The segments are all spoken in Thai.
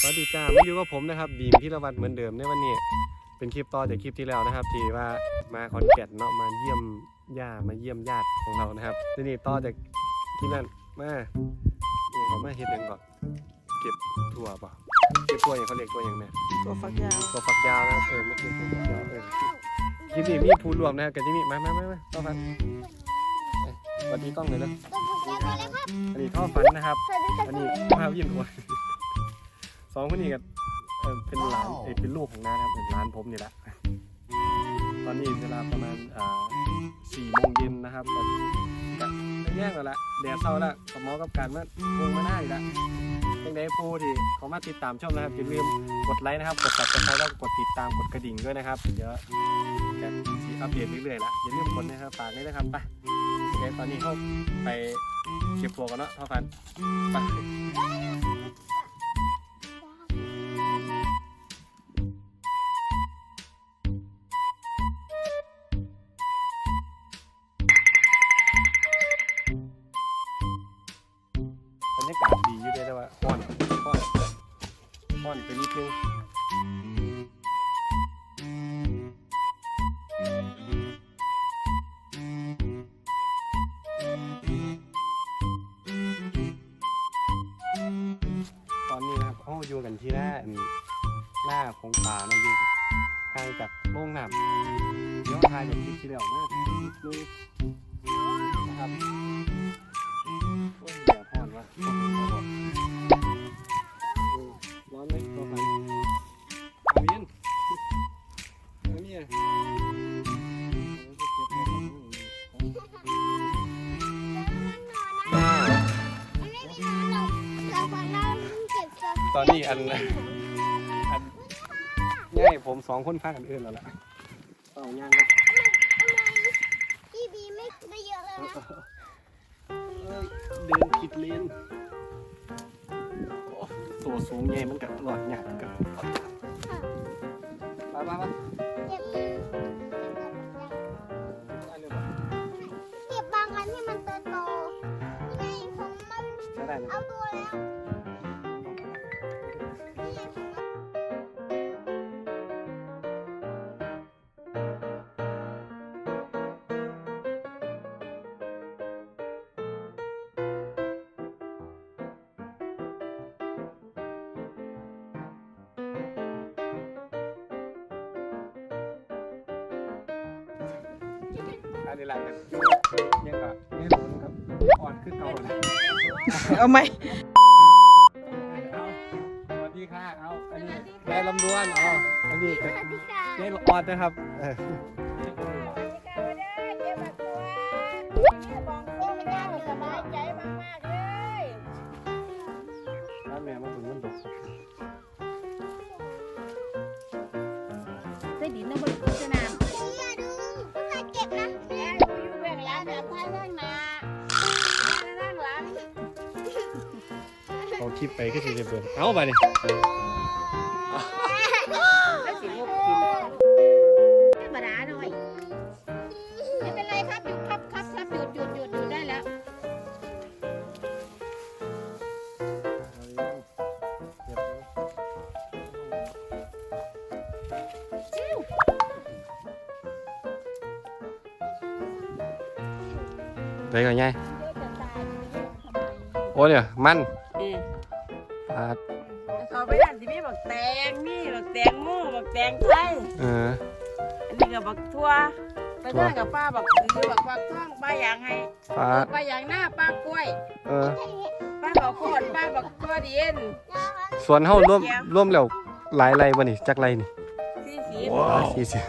สวัสดีจ้ามาอยู่กับผมนะครับบีมพิรวัตรเหมือนเดิมในวันนี้ เป็นคลิปต่อจากคลิปที่แล้วนะครับ ที่ว่ามาขอนแก่นเนาะมาเยี่ยมย่ามาเยี่ยมญาติของเรานะครับทีนี้ต่อจากคลิปนั้นมาเนี่ยเขามาเฮ็ดหยังก่อนเก็บถั่วเปล่าเก็บถั่วอย่างเขาเรียกถั่วอย่างเนี่ยตัวฟักยาวถั่วฝักยาวนะครับเออไม่เก็บถั่วฝักยาวเออคลิปนี้มีผู้รวมนะครับกันที่มีมามามามาต่อฟันเอ้ยสวัสดีกล้องเลยนะอันนี้ท่อฟันนะครับ อันนี้ภาพยินหัวส องคนนี้กับเอ่อเป็นหลานเอยเป็นลูกของน้านะครับเป็นหลานผมนี่แหละ ตอนนี้เวลาประมาณอ่าสี่โมงเย็นนะครับก็จะแย่งแล้วละแดดเศร้าละกับหมอกับการมาลงมาหน้าอีกแล้วยังไงผู้ที่เขามาติดตามชมนะครับอย่าลืมกดไลค์นะครับ กด subscribe แล้วกดติดตามกดกระดิ่งด้วยนะครับเดี๋ยวจะมีอัปเดตเรื่อยๆละอย่าลืมกดนะครับฝากด้วยนะครับไปยังไงตอนนี้เขาไปเก็บตัวกันเนาะเท่ากันไป ห้อนไปนิดนึงตอนนี้นะครับเขาอยู่กันที่หน้าหน้าของป่านะอยู่ห่างจากโรงหน้ำเดี๋ยวทายจากคลิปที่แล้วนะนิดนึงนะครับ ตอนนี้อันอันง่ายผมสองคนพากันเอื่นแล้วล่ะเอาย่างกันพี่บีไม่ไม่เยอะแล้วนะเอ้ยเดินผิดเลนโอ้ตัวสูงใหญ่มันกับหลอดหยาดกับไปไปไป อันนี้หลังกันยังกับไม่รู้ครับอ่อนขึ้นเก่าเลยเอาไหม ลำดวนเอาอันนี้สวัสดีค่ะเจ๊อ่อนนะครับเออสบายใจมากๆเลยร้านแม่มาถึงมันตกใส่ดินนะบนสนามอย่าดูต้องมาเก็บนะแม่ดูอยู่เบื้องหลังแบบท้ายเบื้องหน้าแม่นั่งหลังเอาคลิปไปก็สิจะเบิ่งเอาไปดิแล้ว ไปก่อนไงเยอะจะตายเยอะทำไมโอ้เนี่ยมันเออปาดเขาไปหันที่มีบักแตงนี่บักแตงโม่บักแตงไทยเอออันนี้กับบักทั่วไปทางกับป้าบักคือบักฟักทองป้าอย่างให้ปาดป้าอย่างหน้าป้ากล้วย เออป้าบักโคตรป้าบักตัวดินส่วนเฮาร่วมร่วมแล้วหลายไรบ่นี่จักไรนี่สี่สีว้าวสี่สิบ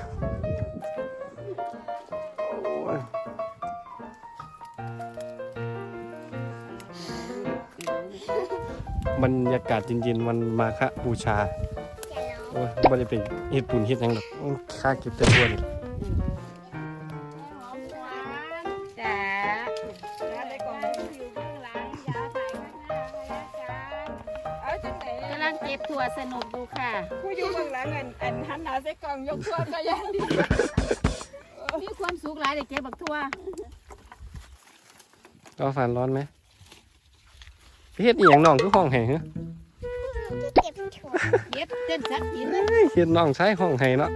บรรยากาศจริงๆมันมาคะบูชาโอ้ยบ่ได้ไปเฮ็ดบุญเฮ็ดหยังดอกอื้อค่าเก็บแต่ตัวนี่จ้าแล้วในกล่องอยู่ข้างหลังยาใส่ข้างหน้านะคะเอาจังไหนกำลังเก็บถั่วสนุกดูค่ะ ผู้อยู่ข้างหลังอันอันหันหน้าใส่กล่องยกทั่วก็ยังดีมีความสุขหลายเลยเก็บบักทั่วก็ฟันร้อนไหมไป เฮ็ดอีหยังน้องคือห้องแห้งฮะที่เก็บถั่วเย็บเต้นสักทีเลยเฮ้ยเห็นน้องใช้ห้องไห้เนาะ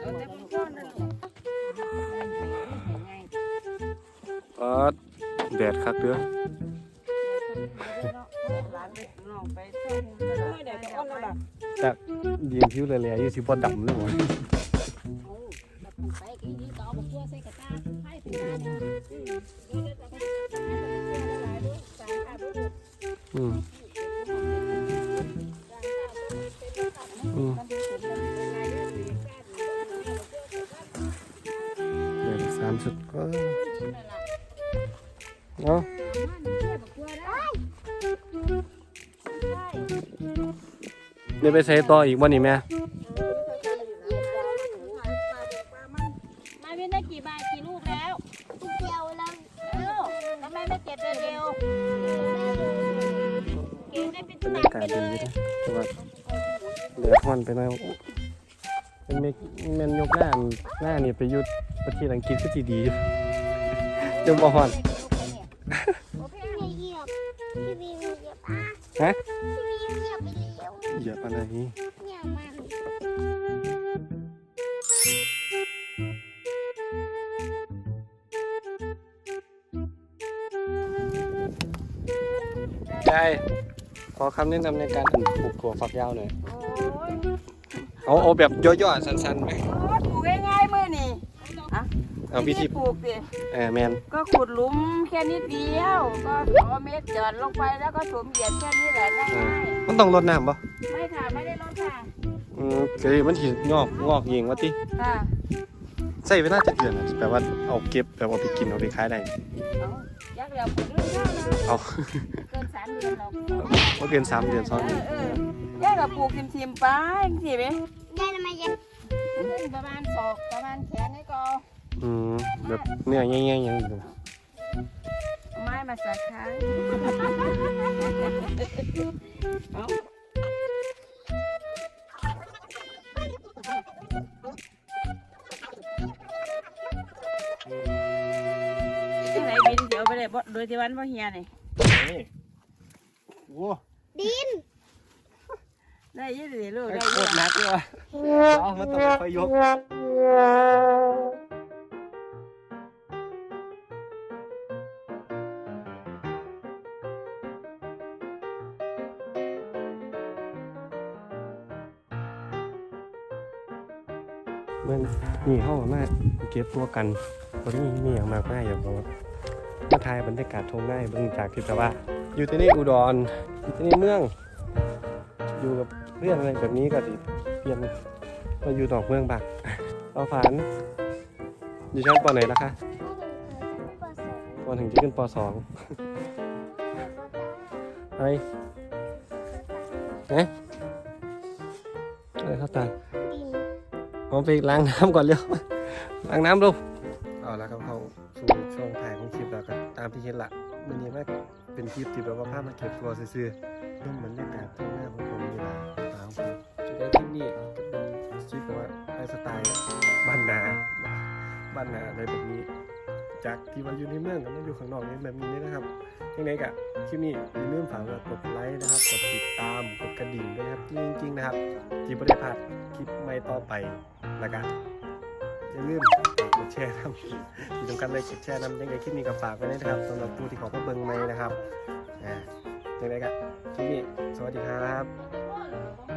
เอาแต่พวกก้อนนั่นแหละอ๋อแดดคักเด้อหลานไปน้องไปเที่ยวเดี๋ยวจะอ้อนแล้วล่ะจากดีมผิวแหล่ๆอยู่สิบ่ดำเลยว่ะไปกินนี่ก็เอาบักทั่วใส่กระตาให้ไปได้เนี่ย อืมอืมเดี๋ยวสามชุดก็เนาะเดี๋ยวไปใส่ต่ออีกวันนี้แม่าบกาไปศเลดียนะแต่ว่าเหลือทอนไปหน่อยเป็นเมกแมนยกหน้าหน้านี่ไปอยุดประเทศอังกฤษก็ทีดีอยู่จังบ่ฮอนพี่มีเหยียบพี่มีเหยียบอะฮะพี่มีเหยียบไปเลี้ยวเหยียบอะไรนี่เนี่ยมันยาย ขอคำแนะนำในการปลูกถั่วฝักยาวหน่อยโอ้ยเอาเอาแบบย่อๆสั้นๆไหมปลูกง่ายๆมื้อนี่เอาวิธีปลูกสิเออแมนก็ขุดหลุมแค่นิดเดียว ก็เอาเม็ดหย่อนลงไปแล้วก็สวมเหยียดแค่นี้แหละง่ายมันต้องรดน้ำปะๆไม่ค่ะไม่ได้ลดค่ะอืมคือมันถีงอกงอกยิงวะติค่ะใส่เวลาจะเดือนอะแบบว่าเอาเก็บแบบเอาไปกินเอาไปขายได้เอายักษ์เดียวปลูกเรื่องข้าวนะเอาเกิ นสามเดือนหรอกว่าเกินสามเดือนซ้อนเออเออย่ากับปลูกทิมๆไปสิไหมยายทำไมยังขึ้นประมาณศอกประมาณแขนนี่ก็อืมแบบเนื้อแง่ๆอย่างนี้เอาไม้มาสักครั้งเอาที่ไหนบินเดี๋ยวไปเลยบ่โดยที่วันว่าเฮียนี่นี่ โอ้ดิน ได้ยี่สิลูกยได้โคยี่ตรหนักเลยว่ะเอามันต้องไปยกมันนี่เข้ามาเก็บตัวกันตอนนี้มีอย่างมากมายอย่างแบบว่ามาถ่ายบรรยากาศทงได้เบิ่งจากที่แต่ว่า อยู่ที่นี่อุดรอยู่ที่นี่เมือง อยู่กับเพื่อนอะไรแบบนี้ก็สิเปลี่ยนมาอยู่นอกเมืองบ้างเอาฝัน อยู่ชั้นปไหนล่ะคะปถึงจะขึ้นปสองอะไรเอ๊ะอะไรเข้าตาดินผมไปล้างน้ำก่อนเร็วล้างน้ำลูกเอาแล้วครับเข้าสู่ช่วงถ่ายของคลิปแล้วครับตามที่เห็นละมันนี้แม่ เป็นคลิปที่แบบว่าภาพมาเก็บตัวซื่อๆร่มบรรยากาศที่หน้าของผมนี่แหละตามผมจะได้คลิปนี้ก็เป็นคลิปแบบว่าไลฟ์สไตล์บ้านนาบ้านนาอะไรแบบนี้ จากที่ว่าอยู่ในเมืองกับมาอยู่ข้างนอกนี่แบบนี้นะครับยังไงกะคลิปนี้อย่าลืมฝากกดไลค์นะครับ กดติดตามกดกระดิ่งด้วยนะครับจริงๆนะครับที่ไม่ได้พลาดคลิปใหม่ต่อไปแล้วก็อย่าลืม กดแชร์ครับที่สำคัญเลยกดแชร์นำยังไงคลิปนี้ก็ฝากไว้ด้วยนะครับสำหรับผู้ที่เขาก็เบิ่งไหม่นะครับอ่ายังไงก็คลิปนี้สวัสดีครับ